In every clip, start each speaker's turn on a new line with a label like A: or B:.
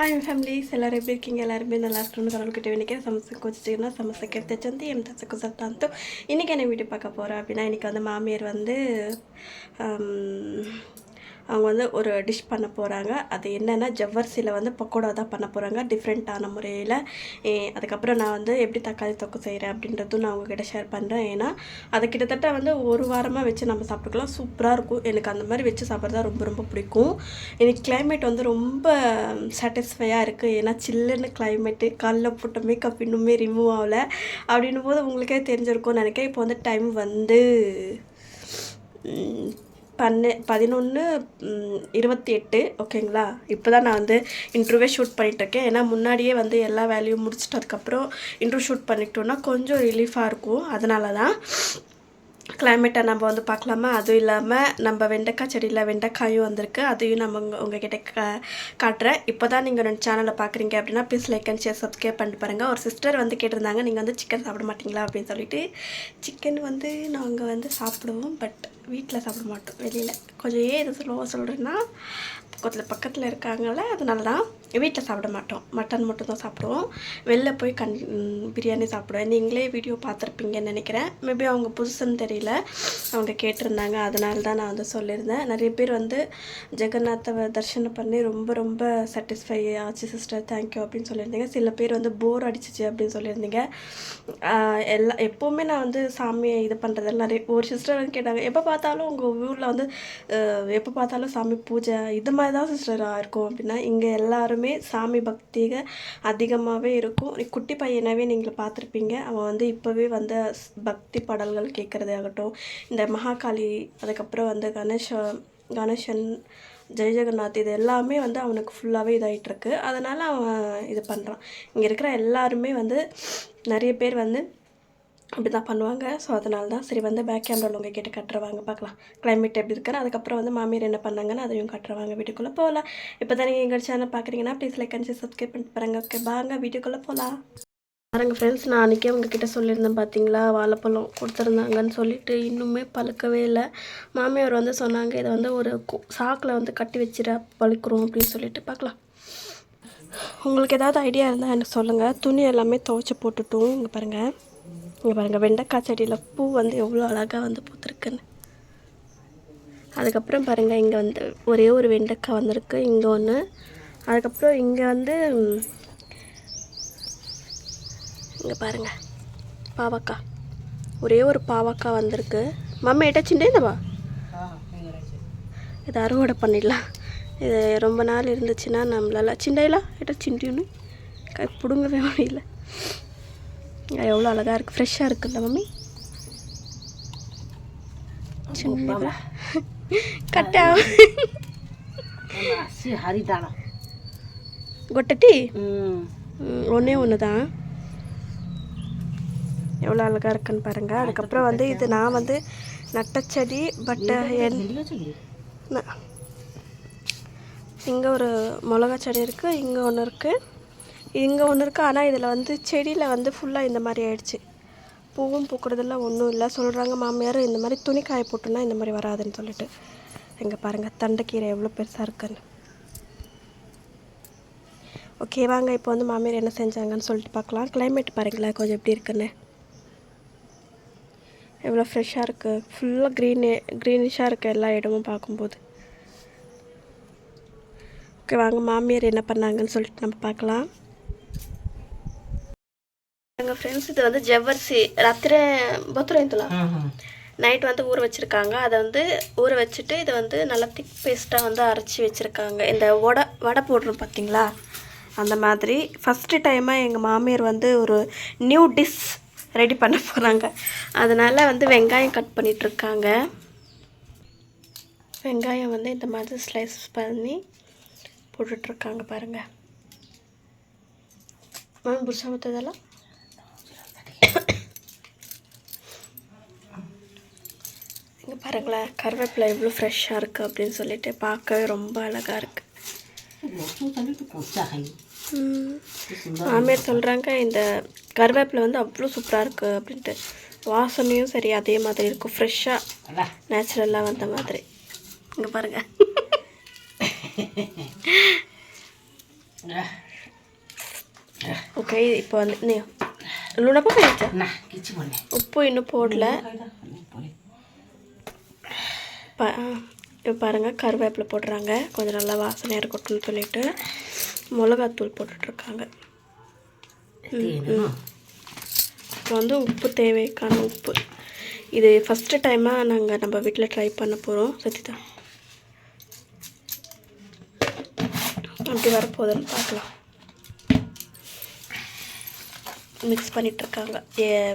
A: Hi families ಎಲ್ಲರೂ baking ಎಲ್ಲರೂ ಬಿ நல்லா இருக்கணும்னு கடவுள்கிட்ட வேண்டிக்கிறேன் சமஸ்க்கு வச்சுட்டுனா சமஸ்க்கு எடுத்து வந்து என் தச்சுக்கு சத்தாந்து இன்றைக்கி என்ன வீடியோ பார்க்க போகிறோம் அப்படின்னா இன்றைக்கி வந்து மாமியார் வந்து அவங்க வந்து ஒரு டிஷ் பண்ண போகிறாங்க அது என்னென்னா ஜவ்வரிசியில் வந்து பக்கோடா தான் பண்ண போகிறாங்க டிஃப்ரெண்ட்டான முறையில். அதுக்கப்புறம் நான் வந்து எப்படி தக்காளி தொக்கு செய்கிறேன் அப்படின்றதும் நான் உங்ககிட்ட ஷேர் பண்ணுறேன் ஏன்னா அது கிட்டத்தட்ட வந்து ஒரு வாரமாக வச்சு நம்ம சாப்பிட்டுக்கலாம். சூப்பராக இருக்கும். எனக்கு அந்த மாதிரி வச்சு சாப்பிட்றது ரொம்ப ரொம்ப பிடிக்கும். எனக்கு கிளைமேட் வந்து ரொம்ப சாட்டிஸ்ஃபையாக இருக்குது ஏன்னா சில்லுன்னு கிளைமேட்டு காலைல போட்ட மேக்கப் இன்னுமே ரிமூவ் ஆகலை. அப்படின்னும் போது உங்களுக்கே தெரிஞ்சிருக்கும் நினைக்கிறேன். இப்போ வந்து டைம் வந்து பன்னெ பதினொன்று இருபத்தி எட்டு ஓகேங்களா? இப்போ தான் நான் வந்து இன்டர்வியூவே ஷூட் பண்ணிகிட்ருக்கேன் ஏன்னா முன்னாடியே வந்து எல்லா வேலையும் முடிச்சுட்டு அதுக்கப்புறம் இன்டர்வியூ ஷூட் பண்ணிட்டோன்னா கொஞ்சம் ரிலீஃபாக இருக்கும். அதனால தான் கிளைமேட்டை நம்ம வந்து பார்க்கலாமா? அதுவும் இல்லாமல் நம்ம வெண்டைக்காய் செடியில் வெண்டைக்காயும் வந்திருக்கு. அதையும் நம்ம உங்கள் உங்ககிட்ட கா காட்டுறேன். இப்போ தான் நீங்கள் ரெண்டு சேனலை பார்க்குறீங்க அப்படின்னா please like and share subscribe பண்ணிட்டு பாருங்கள் ஒரு சிஸ்டர் வந்து கேட்டிருந்தாங்க நீங்கள் வந்து சிக்கன் சாப்பிட மாட்டீங்களா? அப்படின்னு சொல்லிட்டு. சிக்கன் வந்து நாங்கள் வந்து சாப்பிடுவோம் பட் வீட்டில் சாப்பிட மாட்டோம் வெளியில். கொஞ்சம் ஏன் இது ஸ்லோவாக சொல்கிறேன்னா பக்கத்தில் பக்கத்தில் இருக்காங்கள அதனால தான் வீட்டில் சாப்பிட மாட்டோம். மட்டன் மட்டும் தான் சாப்பிடுவோம். வெளில போய் கண் பிரியாணி சாப்பிடுவேன். நீங்களே வீடியோ பார்த்துருப்பீங்கன்னு நினைக்கிறேன். மேபி அவங்க புதுசுன்னு தெரியல. அவங்க கேட்டிருந்தாங்க. அதனால தான் நான் வந்து சொல்லியிருந்தேன். நிறைய பேர் வந்து ஜெகநாத்தை தரிசனம் பண்ணி ரொம்ப ரொம்ப சாட்டிஸ்ஃபை ஆச்சு சிஸ்டர் தேங்க்யூ அப்படின்னு சொல்லியிருந்தீங்க. சில பேர் வந்து போர் அடிச்சிச்சு அப்படின்னு சொல்லியிருந்தீங்க. எல்லா எப்போவுமே நான் வந்து சாமியை இது பண்ணுறதில்ல நிறைய ஒரு சிஸ்டர் வந்து கேட்டாங்க எப்போ பார்த்தாலும் உங்கள் ஊரில் வந்து எப்போ பார்த்தாலும் சாமி பூஜை இது மாதிரி தான் சிஸ்டராக இருக்கும். அப்படின்னா இங்கே எல்லாரும் சாமி பக்திக அதிகமாகவே இருக்கும். குட்டி பையனாகவே நீங்கள் பார்த்துருப்பீங்க. அவன் வந்து இப்போவே வந்து பக்தி பாடல்கள் கேட்குறதே ஆகட்டும். இந்த மகாகாளி அதுக்கப்புறம் வந்து கணேஷ கணேசன் ஜெய ஜெகநாத் இது எல்லாமே வந்து அவனுக்கு ஃபுல்லாகவே இதாகிட்டுருக்கு அதனால் அவன் இது பண்ணுறான் இங்கே இருக்கிற எல்லாருமே வந்து நிறைய பேர் வந்து அப்படி தான் பண்ணுவாங்க. ஸோ அதனால தான் சரி வந்து பேக் கேமராவில் உங்கள் கிட்டே கட்டுறவாங்க. பார்க்கலாம். கிளைமேட் எப்படி இருக்குன்னு. அதுக்கப்புறம் வந்து மாமியார் என்ன பண்ணாங்கன்னு அதையும் கட்டுறவாங்க. வீட்டுக்குள்ளே போகலாம். இப்போ தான் நீங்கள் எங்கள் சேனல் பார்க்குறீங்கன்னா ப்ளீஸ் லைக் அண்ட் சப்ஸ்கிரைப் பண்ணிட்டு பாருங்க. ஓகே பாங்க வீட்டுக்குள்ளே போகலாம் பாருங்க ஃப்ரெண்ட்ஸ் நான் அன்றைக்கே உங்ககிட்ட சொல்லியிருந்தேன் பார்த்தீங்களா வாழைப்பழம் கொடுத்துருந்தாங்கன்னு சொல்லிட்டு இன்னுமே பழுக்கவே இல்லை. மாமியார் வந்து சொன்னாங்க இதை வந்து ஒரு சாக்கில் வந்து கட்டி வச்சிட பழுக்கிறோம் அப்படின்னு சொல்லிட்டு பார்க்கலாம் உங்களுக்கு ஏதாவது ஐடியா இருந்தால் எனக்கு சொல்லுங்கள் துணி எல்லாமே துவைச்சி போட்டுட்டும் இங்கே பாருங்கள் இங்கே பாருங்கள் வெண்டைக்காய் செடியில் பூ வந்து எவ்வளோ அழகாக வந்து பூத்துருக்குன்னு. அதுக்கப்புறம் பாருங்கள் இங்கே வந்து ஒரே ஒரு வெண்டைக்காய் வந்திருக்கு இங்கே ஒன்று அதுக்கப்புறம் இங்கே வந்து இங்கே பாருங்கள் பாவக்காய். ஒரே ஒரு பாவக்காய் வந்திருக்கு. மம்மி எட்ட இந்தவா இது அறுவடை பண்ணிடலாம். இது ரொம்ப நாள் இருந்துச்சுன்னா நம்மளால சிண்டையிலாம் எட்ட சிண்டியுன்னு கை பிடுங்கவே முடியல. எவ்வளோ அழகாக இருக்குது ஃப்ரெஷ்ஷாக இருக்குல்ல மம்மி? கட்டா.
B: ஹரிதானா?
A: கொட்டட்டி ஒன்றே ஒன்று தான் எவ்வளோ அழகாக இருக்குன்னு பாருங்கள் அதுக்கப்புறம் வந்து இது நான் வந்து நட்டச்செடி பட்டு என் இங்கே ஒரு மிளகா செடி இருக்குது இங்கே ஒன்று இருக்குது இங்கே ஒன்று இருக்குது ஆனால் இதில் வந்து செடியில் வந்து ஃபுல்லாக இந்த மாதிரி ஆயிடுச்சு. பூவும் பூக்கிறதெல்லாம் ஒன்றும் இல்லை. சொல்கிறாங்க மாமியார் இந்த மாதிரி துணி காய போட்டோன்னா இந்த மாதிரி வராதுன்னு சொல்லிட்டு. இங்கே பாருங்கள் தண்டைக்கீரை எவ்வளோ பெருசாக இருக்குன்னு. ஓகே வாங்க இப்போ வந்து மாமியார் என்ன செஞ்சாங்கன்னு சொல்லிட்டு பார்க்கலாம். கிளைமேட் பாருங்களேன் கொஞ்சம் எப்படி இருக்குன்னு. எவ்வளோ ஃப்ரெஷ்ஷாக இருக்குது ஃபுல்லாக க்ரீனு க்ரீனிஷாக இருக்குது எல்லா இடமும் பார்க்கும்போது. ஓகே வாங்க மாமியார் என்ன பண்ணாங்கன்னு சொல்லிட்டு நம்ம பார்க்கலாம். எங்கள் ஃப்ரெண்ட்ஸ் இது வந்து ஜவ்வரிசி. ராத்திரி பத்துரைந்துலா நைட் வந்து ஊற வச்சுருக்காங்க. அதை வந்து ஊற வச்சுட்டு இதை வந்து நல்லா திக் பேஸ்ட்டாக வந்து அரைச்சி வச்சுருக்காங்க. இந்த வடை வடை போடுறோம் பார்த்தீங்களா அந்த மாதிரி. ஃபஸ்ட்டு டைமாக எங்கள் மாமியார் வந்து ஒரு நியூ டிஷ் ரெடி பண்ண போகிறாங்க அதனால் வந்து வெங்காயம் கட் பண்ணிகிட்ருக்காங்க வெங்காயம் வந்து இந்த மாதிரி ஸ்லைஸ் பண்ணி போட்டுட்ருக்காங்க பாருங்கள் மேம் புதுசாக மற்றதெல்லாம் இங்கே பாருங்களேன் கருவேப்பிலை எவ்வளோ ஃப்ரெஷ்ஷாக இருக்குது அப்படின்னு சொல்லிட்டு பார்க்கவே ரொம்ப அழகாக இருக்குது மாமியார் சொல்கிறாங்க இந்த கருவேப்பிலை வந்து அவ்வளோ சூப்பராக இருக்குது அப்படின்ட்டு. வாசனையும் சரி அதே மாதிரி இருக்கும். ஃப்ரெஷ்ஷாக நேச்சுரலாக வந்த மாதிரி. இங்கே பாருங்கள் ஓகே இப்போ வந்து நீ லூனப்பா உப்பு இன்னும் போடல. ப இப்போ பாருங்கள் கருவேப்பிலை போடுறாங்க. கொஞ்சம் நல்லா வாசனையாக இருக்கட்டும்னு சொல்லிட்டு மிளகாத்தூள் போட்டுட்ருக்காங்க. இப்போ வந்து உப்பு தேவைக்கான உப்பு. இது ஃபஸ்ட்டு டைமாக நாங்கள் நம்ம வீட்டில் ட்ரை பண்ண போகிறோம் சத்திதா அப்படி வரப்போகுதுன்னு பார்க்கலாம் மிக்ஸ் பண்ணிகிட்ருக்காங்க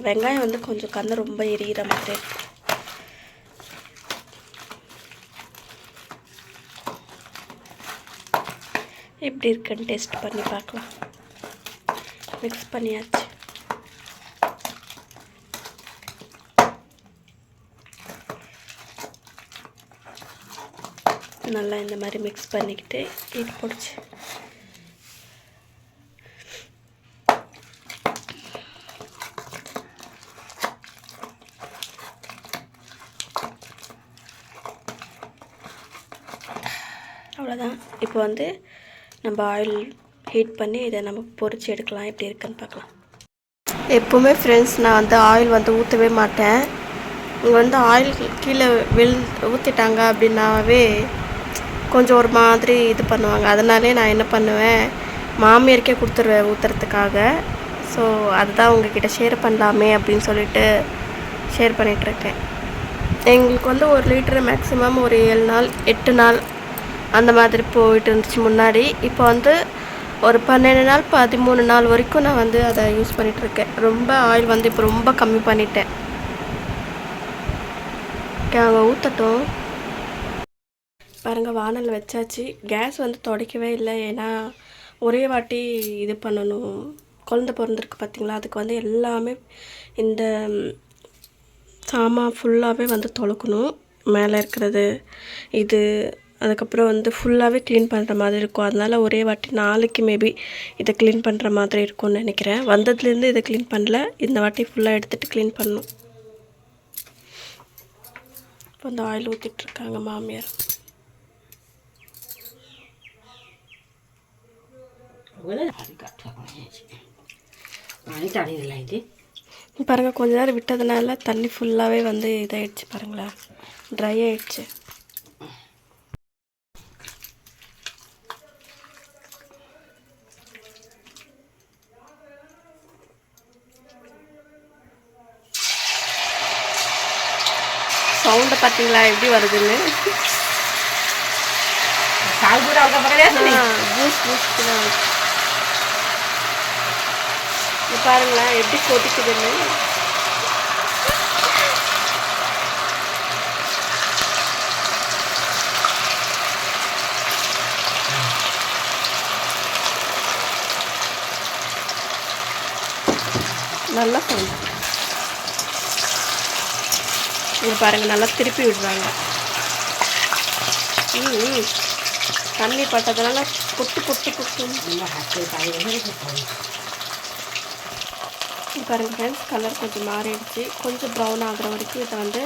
A: வெங்காயம் வந்து கொஞ்சம் கண்ணு ரொம்ப எரியிற மாதிரி இருக்கு. எப்படி இருக்குன்னு டேஸ்ட் பண்ணி பார்க்கலாம். மிக்ஸ் பண்ணியாச்சு. நல்லா இந்த மாதிரி மிக்ஸ் பண்ணிக்கிட்டு இது பிடிச்சி அவ்வளோதான் இப்போ வந்து நம்ம ஆயில் ஹீட் பண்ணி இதை நம்ம பொறிச்சு எடுக்கலாம். எப்படி இருக்குன்னு பார்க்கலாம். எப்போவுமே ஃப்ரெண்ட்ஸ் நான் வந்து ஆயில் வந்து ஊற்றவே மாட்டேன். இங்கே வந்து ஆயில் கீழே விழ் ஊற்றிட்டாங்க அப்படின்னாவே கொஞ்சம் ஒரு மாதிரி இது பண்ணுவாங்க. அதனாலே நான் என்ன பண்ணுவேன் மாமியாருக்கே கொடுத்துருவேன் ஊற்றுறதுக்காக ஸோ அதுதான் உங்ககிட்ட ஷேர் பண்ணலாமே அப்படின்னு சொல்லிட்டு ஷேர் பண்ணிகிட்ருக்கேன் எங்களுக்கு வந்து ஒரு லிட்டரு மேக்ஸிமம் ஒரு ஏழு நாள் எட்டு நாள் அந்த மாதிரி போயிட்டு இருந்துச்சு முன்னாடி. இப்போ வந்து ஒரு பன்னெண்டு நாள் பதிமூணு நாள் வரைக்கும் நான் வந்து அதை யூஸ் பண்ணிகிட்ருக்கேன் ரொம்ப ஆயில் வந்து இப்போ ரொம்ப கம்மி பண்ணிட்டேன். அவங்க ஊற்றட்டும் பாருங்கள் வானல் வச்சாச்சு. கேஸ் வந்து துடைக்கவே இல்லை. ஏன்னா ஒரே வாட்டி இது பண்ணணும். குழந்த பிறந்திருக்கு பார்த்தீங்களா? அதுக்கு வந்து எல்லாமே இந்த சாமான் ஃபுல்லாகவே வந்து தொழுக்கணும். மேலே இருக்கிறது இது அதுக்கப்புறம் வந்து ஃபுல்லாகவே க்ளீன் பண்ணுற மாதிரி இருக்கும். அதனால் ஒரே வாட்டி நாளைக்கு மேபி இதை க்ளீன் பண்ணுற மாதிரி இருக்கும்னு நினைக்கிறேன். வந்ததுலேருந்து இதை க்ளீன் பண்ணல. இந்த வாட்டி ஃபுல்லாக எடுத்துகிட்டு க்ளீன் பண்ணும் இப்போ அந்த ஆயில் ஊற்றிட்டுருக்காங்க மாமியார். பாருங்கள் கொஞ்ச நேரம் விட்டதுனால தண்ணி ஃபுல்லாகவே வந்து இதாகிடுச்சு பாருங்களேன். ட்ரை ஆகிடுச்சு பார்த்தீங்களா எப்படி வருதுன்னு? பாருங்களேன் எப்படி கொதிக்குதுன்னு. நல்லா சொல்லுங்கள் இது பாருங்கள் நல்லா திருப்பி விடுறாங்க. தண்ணி பட்டதுனால
B: கொட்டு கொட்டு கொட்டு.
A: பாருங்க ஃப்ரெண்ட்ஸ் கலர் கொஞ்சம் மாறிடுச்சு. கொஞ்சம் ப்ரௌன் ஆகிற வரைக்கும் இதை வந்து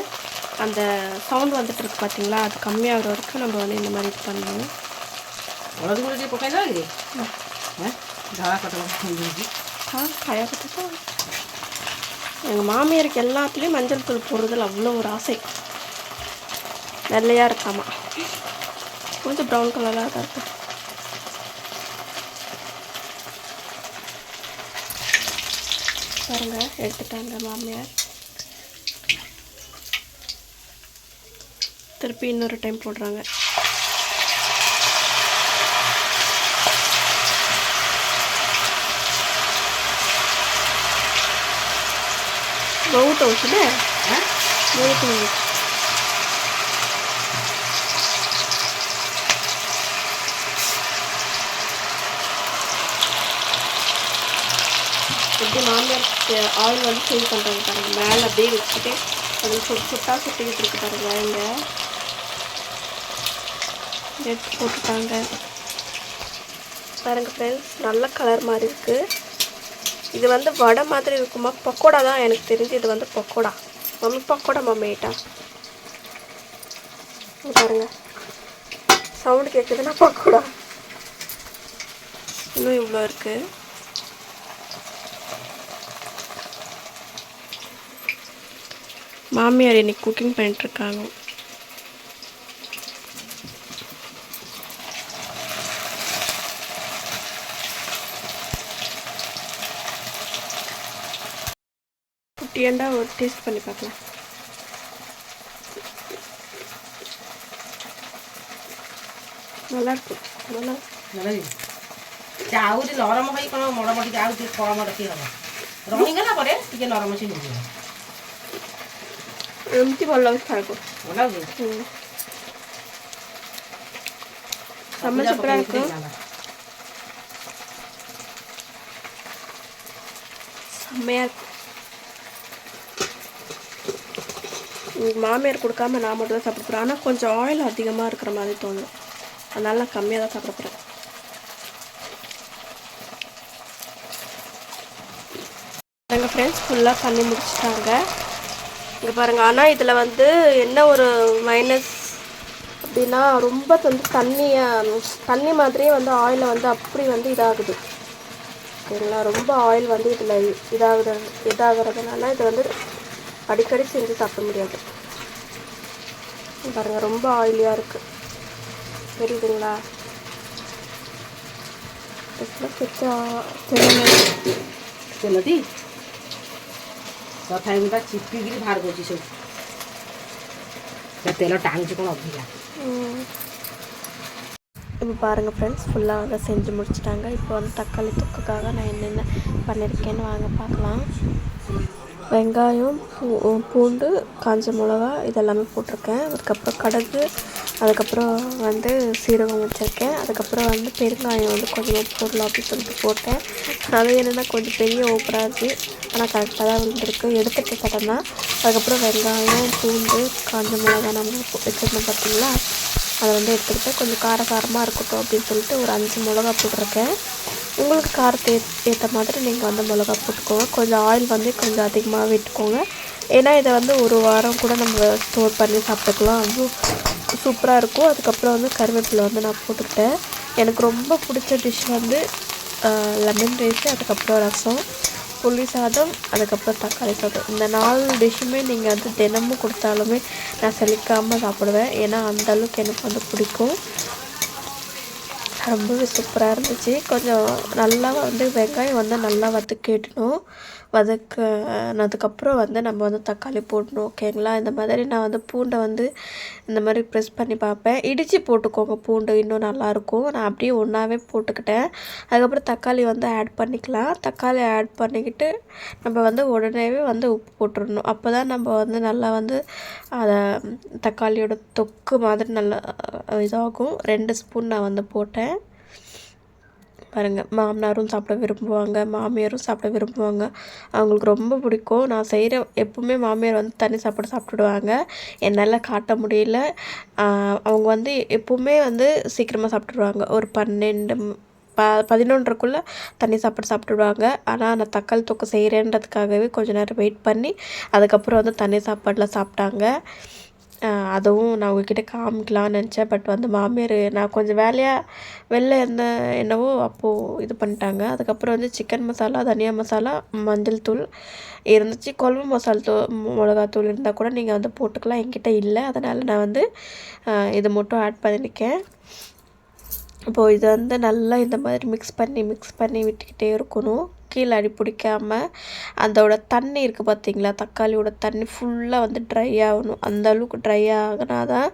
A: அந்த சவுண்ட் வந்துட்டு இருக்கு பார்த்தீங்களா அது கம்மியாகிற வரைக்கும் நம்ம வந்து இந்த மாதிரி இது பண்ணணும்.
B: காயா கட்டலாம்
A: காயா கட்டத்தான் எங்கள் மாமியாருக்கு எல்லாத்துலேயும் மஞ்சள் தூள் போடுறதுல அவ்வளோ ஒரு ஆசை. வெள்ளையாக இருக்காமா. கொஞ்சம் ப்ரௌன் கலராக தான் இருக்கும். பாருங்க எடுத்துட்டாங்க மாமியார். திருப்பி இன்னொரு டைம் போடுறாங்க. બહુ તો છે
B: ને
A: બહુ તો இப்படி மாமியார் ஆயில் வந்து ஃபில் பண்ணுறாங்க பாருங்கள் மேலே அப்படியே வச்சுட்டு அது சுட்டு சுட்டாக சுட்டிக்கிட்டு இருக்கு பாருங்கள் இங்கே எடுத்து போட்டுட்டாங்க பாருங்கள் ஃப்ரெண்ட்ஸ் நல்ல கலர் மாதிரி இருக்குது இது வந்து வடை மாதிரி இருக்குமா? பக்கோடா தான் எனக்கு தெரிஞ்சு இது வந்து பக்கோடா. மம்மி பக்கோடா மம்மிட்டா பாருங்க. சவுண்டு கேட்குதுன்னா பக்கோடா. இன்னும் இவ்வளோ இருக்குது மாமியார் இன்னைக்கு குக்கிங் பண்ணிட்டுருக்காங்க குட்டியாண்டா ஒரு டேஸ்ட் பண்ணி பார்க்கலாம் நல்லா இருக்கும் நல்லா
B: ଭଲ ହେଇଛି ସେ ଆହୁରି ନରମ ହେଇ କ'ଣ ମଡ଼ ମଡ଼ିକି ଆଉ ଟିକେ କମ ରଖି ହେବ ରହିଗଲା ପରେ ଟିକେ ନରମ ସେ ହେଇଯିବ
A: ଏମିତି ଭଲ ଲାଗୁଛି ଖାଇବାକୁ
B: ଭଲ ଲାଗୁଛି
A: ହୁଁ செம்ம சூப்பராக மாமியார் கொடுக்காம நான் மட்டும் தான் சாப்பிட போகிறேன் ஆனால் கொஞ்சம் ஆயில் அதிகமாக இருக்கிற மாதிரி தோணும். அதனால் நான் கம்மியாக தான் சாப்பிட போகிறேன் எங்கள் ஃப்ரெண்ட்ஸ் ஃபுல்லாக பண்ணி முடிச்சிட்டாங்க. இங்கே பாருங்கள் ஆனால் இதில் வந்து என்ன ஒரு மைனஸ் அப்படின்னா ரொம்ப வந்து தண்ணியை தண்ணி மாதிரியே வந்து ஆயிலை வந்து அப்படி வந்து இதாகுது. சரிங்களா? ரொம்ப ஆயில் வந்து இதில் இதாகுது இதாகிறதுனால இது வந்து அடிக்கடி செஞ்சு சாப்பிட முடியாது இங்க பாருங்க ரொம்ப ஆயிலியாக இருக்குது தெரியுதுங்களா இதெல்லாம் செஞ்சா தெரியல
B: ତେଲଟି ତଥାପି ମୁଁ ତା ଚିପିକିରି ବାହାର କରୁଛି ସବୁ ତା ତେଲ ଟାଣୁଛି କ'ଣ ଅଧିକା
A: இப்போ பாருங்கள் ஃப்ரெண்ட்ஸ் ஃபுல்லாக வந்து செஞ்சு முடிச்சிட்டாங்க இப்போ வந்து தக்காளி தொக்குக்காக நான் என்னென்ன பண்ணியிருக்கேன்னு வாங்க பார்க்கலாம் வெங்காயம் பூ பூண்டு காஞ்ச மிளகா இதெல்லாமே போட்டிருக்கேன். அதுக்கப்புறம் கடுகு அதுக்கப்புறம் வந்து சீரகம் வச்சுருக்கேன். அதுக்கப்புறம் வந்து பெருங்காயம் வந்து கொஞ்சமாக போடலாம் அப்படின்னு சொல்லிட்டு போட்டேன். அது என்னென்னா கொஞ்சம் பெரிய ஓப்பராக இருக்குது ஆனால் கரெக்டாக தான் விழுந்திருக்கு எடுத்துட்டு சடனா அதுக்கப்புறம் வெங்காயம் பூண்டு காஞ்ச மிளகா நம்ம வச்சுருந்தோம் பார்த்தீங்களா அதை வந்து எடுத்துக்கிட்டு கொஞ்சம் காரசாரமாக இருக்கட்டும் அப்படின்னு சொல்லிட்டு ஒரு அஞ்சு மிளகா போட்டிருக்கேன். உங்களுக்கு காரத்தை ஏற்ற மாதிரி நீங்கள் வந்து மிளகா போட்டுக்கோங்க. கொஞ்சம் ஆயில் வந்து கொஞ்சம் அதிகமாக விட்டுக்கோங்க. ஏன்னா இதை வந்து ஒரு வாரம் கூட நம்ம ஸ்டோர் பண்ணி சாப்பிட்டுக்கலாம். அவ்வளோ சூப்பராக இருக்கும். அதுக்கப்புறம் வந்து கருவேப்பிலை வந்து நான் போட்டுக்கிட்டேன். எனக்கு ரொம்ப பிடிச்ச டிஷ் வந்து லெமன் ரைஸ் அதுக்கப்புறம் ரசம். புளி சாதம் அதுக்கப்புறம் தக்காளி சாதம். இந்த நாலு டிஷ்ஷுமே நீங்கள் வந்து தினமும் கொடுத்தாலுமே நான் செழிக்காமல் சாப்பிடுவேன். ஏன்னா அந்தளவுக்கு எனக்கு வந்து பிடிக்கும். ரொம்பவே சூப்பராக இருந்துச்சு. கொஞ்சம் நல்லா வந்து வெங்காயம் வந்து நல்லா வதக்கிடணும். வதக்கினதுக்கப்புறம் வந்து நம்ம வந்து தக்காளி போடணும் ஓகேங்களா? இந்த மாதிரி நான் வந்து பூண்டை வந்து இந்த மாதிரி ப்ரெஸ் பண்ணி பார்ப்பேன். இடித்து போட்டுக்கோங்க பூண்டு இன்னும் நல்லாயிருக்கும். நான் அப்படியே ஒன்றாவே போட்டுக்கிட்டேன். அதுக்கப்புறம் தக்காளி வந்து ஆட் பண்ணிக்கலாம். தக்காளி ஆட் பண்ணிக்கிட்டு நம்ம வந்து உடனேவே வந்து உப்பு போட்டுடணும். அப்போ தான் நம்ம வந்து நல்லா வந்து அதை தக்காளியோட தொக்கு மாதிரி நல்லா இதாகும். ரெண்டு ஸ்பூன் நான் வந்து போட்டேன். பாருங்கள் மாமனாரும் சாப்பிட விரும்புவாங்க மாமியாரும் சாப்பிட விரும்புவாங்க. அவங்களுக்கு ரொம்ப பிடிக்கும். நான் செய்கிற எப்பவுமே மாமியார் வந்து தண்ணி சாப்பாடு சாப்பிட்டுடுவாங்க. என்னால் காட்ட முடியல. அவங்க வந்து எப்பவுமே வந்து சீக்கிரமாக சாப்பிட்டுடுவாங்க. ஒரு பன்னெண்டு ப பதினொன்றரைக்குள்ளே தண்ணி சாப்பாடு சாப்பிட்டுடுவாங்க. ஆனால் நான் தக்காளி தொக்கு செய்கிறேன்றதுக்காகவே கொஞ்சம் நேரம் வெயிட் பண்ணி அதுக்கப்புறம் வந்து தண்ணி சாப்பாடில் சாப்பிட்டாங்க. அதுவும் நான் உங்ககிட்ட காமிக்கலாம்னு நினச்சேன். பட் வந்து மாமியார் நான் கொஞ்சம் வேலையாக வெளில இருந்த என்னவோ அப்போது இது பண்ணிட்டாங்க. அதுக்கப்புறம் வந்து சிக்கன் மசாலா தனியா மசாலா மஞ்சள் தூள் இருந்துச்சு. குழம்பு மசாலா தூ மிளகாத்தூள் இருந்தால் கூட நீங்கள் வந்து போட்டுக்கலாம். என்கிட்ட இல்லை. அதனால் நான் வந்து இது மட்டும் ஆட் பண்ணியிருக்கேன் இப்போது இதை வந்து நல்லா இந்த மாதிரி மிக்ஸ் பண்ணி மிக்ஸ் பண்ணி விட்டுக்கிட்டே இருக்கணும். கீழே அடி பிடிக்காம அதோட தண்ணி இருக்குது பார்த்தீங்களா தக்காளியோட தண்ணி ஃபுல்லாக வந்து ட்ரை ஆகணும். அந்த அளவுக்கு ட்ரை ஆகினா தான்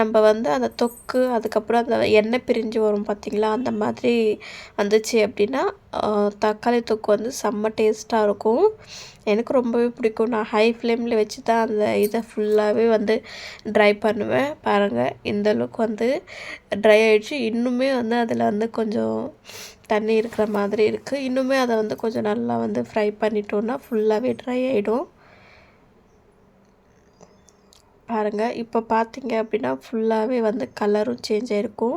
A: நம்ம வந்து அந்த தொக்கு அதுக்கப்புறம் அந்த எண்ணெய் பிரிஞ்சு வரும் பார்த்தீங்களா அந்த மாதிரி வந்துச்சு அப்படின்னா தக்காளி தொக்கு வந்து செம்ம டேஸ்ட்டாக இருக்கும். எனக்கு ரொம்பவே பிடிக்கும். நான் ஹை ஃப்ளேமில் வச்சு தான் அந்த இதை ஃபுல்லாகவே வந்து ட்ரை பண்ணுவேன். பாருங்கள் இந்த அளவுக்கு வந்து ட்ரை ஆகிடுச்சு இன்னுமே வந்து அதில் வந்து கொஞ்சம் தண்ணி இருக்கிற மாதிரி இருக்குது இன்னுமே அதை வந்து கொஞ்சம் நல்லா வந்து ஃப்ரை பண்ணிட்டோன்னா ஃபுல்லாகவே ட்ரை ஆகிடும் பாருங்கள் இப்போ பார்த்தீங்க அப்படின்னா ஃபுல்லாகவே வந்து கலரும் சேஞ்ச் ஆகிருக்கும்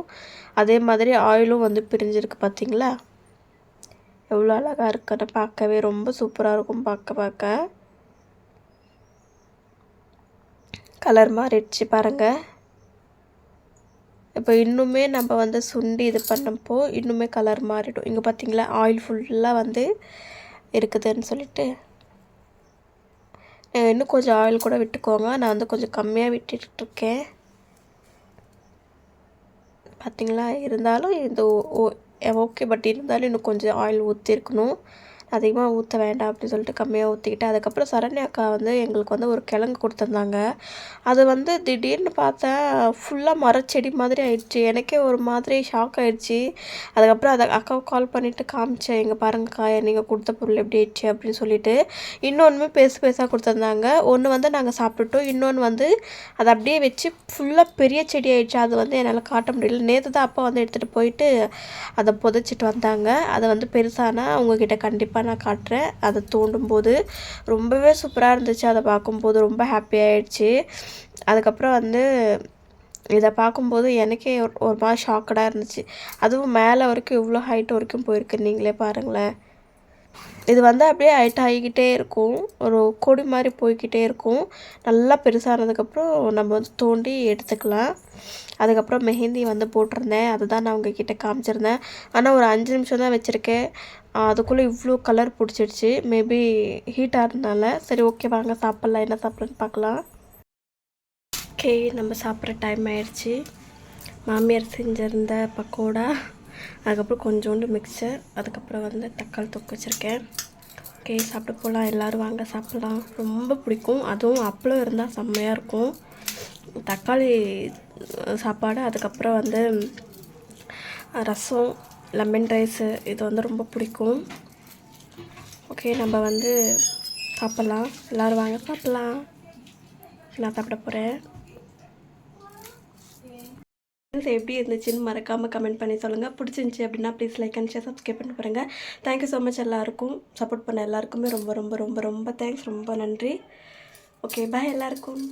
A: அதே மாதிரி ஆயிலும் வந்து பிரிஞ்சிருக்கு பார்த்தீங்களா எவ்வளோ அழகாக இருக்குன்னு பார்க்கவே ரொம்ப சூப்பராக இருக்கும் பார்க்க பார்க்க. கலர் மாறிடுச்சு பாருங்கள் இப்போ இன்னுமே நம்ம வந்து சுண்டி இது பண்ணப்போ இன்னுமே கலர் மாறிடும். இங்கே பார்த்தீங்களா ஆயில் ஃபுல்லாக வந்து இருக்குதுன்னு சொல்லிட்டு. நீங்கள் இன்னும் கொஞ்சம் ஆயில் கூட விட்டுக்கோங்க. நான் வந்து கொஞ்சம் கம்மியாக விட்டுட்டுருக்கேன். பார்த்தீங்களா இருந்தாலும் இது ஓகே பட் இருந்தாலும் இன்னும் கொஞ்சம் ஆயில் ஊற்றிருக்கணும் அதிகமாக ஊற்ற வேண்டாம் அப்படின்னு சொல்லிட்டு கம்மியாக ஊற்றிக்கிட்டு அதுக்கப்புறம் சரண்யா அக்கா வந்து எங்களுக்கு வந்து ஒரு கிழங்கு கொடுத்துருந்தாங்க. அது வந்து திடீர்னு பார்த்தேன் ஃபுல்லாக மரச்செடி மாதிரி ஆயிடுச்சு. எனக்கே ஒரு மாதிரி ஷாக் ஆயிடுச்சு. அதுக்கப்புறம் அதை அக்காவுக்கு கால் பண்ணிவிட்டு காமிச்சேன். இங்கே பாருங்கக்கா நீங்கள் கொடுத்த பொருள் எப்படி ஆயிடுச்சு? அப்படின்னு சொல்லிட்டு இன்னொன்றுமே பெருசு பெருசாக கொடுத்துருந்தாங்க. ஒன்று வந்து நாங்கள் சாப்பிட்டுட்டோம். இன்னொன்று வந்து அதை அப்படியே வச்சு ஃபுல்லாக பெரிய செடி ஆயிடுச்சு. அது வந்து என்னால் காட்ட முடியல. நேற்று தான் அப்பா வந்து எடுத்துகிட்டு போயிட்டு அதை புதைச்சிட்டு வந்தாங்க. அதை வந்து பெருசானா அவங்கக்கிட்ட கண்டிப்பாக நான் காட்டுறேன். அதை தோண்டும் போது ரொம்பவே சூப்பராக இருந்துச்சு. அதை பார்க்கும்போது ரொம்ப ஹாப்பியாகிடுச்சு அதுக்கப்புறம் வந்து இதை பார்க்கும்போது எனக்கே ஒரு ஒரு மாதிரி ஷாக்கடாக இருந்துச்சு. அதுவும் மேலே வரைக்கும் இவ்வளோ ஹைட் வரைக்கும் போயிருக்கு நீங்களே பாருங்களேன். இது வந்து அப்படியே ஹைட் ஆகிக்கிட்டே இருக்கும். ஒரு கொடி மாதிரி போய்க்கிட்டே இருக்கும். நல்லா பெருசானதுக்கப்புறம் நம்ம வந்து தோண்டி எடுத்துக்கலாம். அதுக்கப்புறம் மெஹந்தி வந்து போட்டிருந்தேன். அதுதான் நான் உங்ககிட்ட காமிச்சிருந்தேன். ஆனால் ஒரு அஞ்சு நிமிஷம் தான் வச்சுருக்கேன். அதுக்குள்ளே இவ்வளோ கலர் பிடிச்சிடுச்சு. மேபி ஹீட்டாக இருந்தனால சரி ஓகே வாங்க சாப்பிட்லாம். என்ன சாப்பிட்றேன்னு பார்க்கலாம். ஓகே நம்ம சாப்பிட்ற டைம் ஆயிடுச்சு. மாமியார் செஞ்சிருந்த பக்கோடா அதுக்கப்புறம் கொஞ்சோண்டு மிக்சர் அதுக்கப்புறம் வந்து தக்காளி தொக்கு வச்சுருக்கேன். ஓகே சாப்பிட்டு போகலாம் எல்லோரும் வாங்க சாப்பிட்லாம். ரொம்ப பிடிக்கும். அதுவும் அப்பளம் இருந்தால் செம்மையாக இருக்கும். தக்காளி சாப்பாடு அதுக்கப்புறம் வந்து ரசம் லெமன் ரைஸு இது வந்து ரொம்ப பிடிக்கும். ஓகே நம்ம வந்து சாப்பிட்லாம். எல்லோரும் வாங்க சாப்பிட்லாம். நான் சாப்பிட போகிறேன் இது எப்படி இருந்துச்சுன்னு மறக்காமல் கமெண்ட் பண்ணி சொல்லுங்கள் பிடிச்சிருந்துச்சி அப்படின்னா please like and share subscribe பண்ணி பாருங்கள் தேங்க்யூ ஸோ மச் எல்லாருக்கும். சப்போர்ட் பண்ண எல்லாருக்குமே ரொம்ப ரொம்ப ரொம்ப ரொம்ப தேங்க்ஸ் ரொம்ப நன்றி. ஓகே பாய் எல்லாருக்கும்.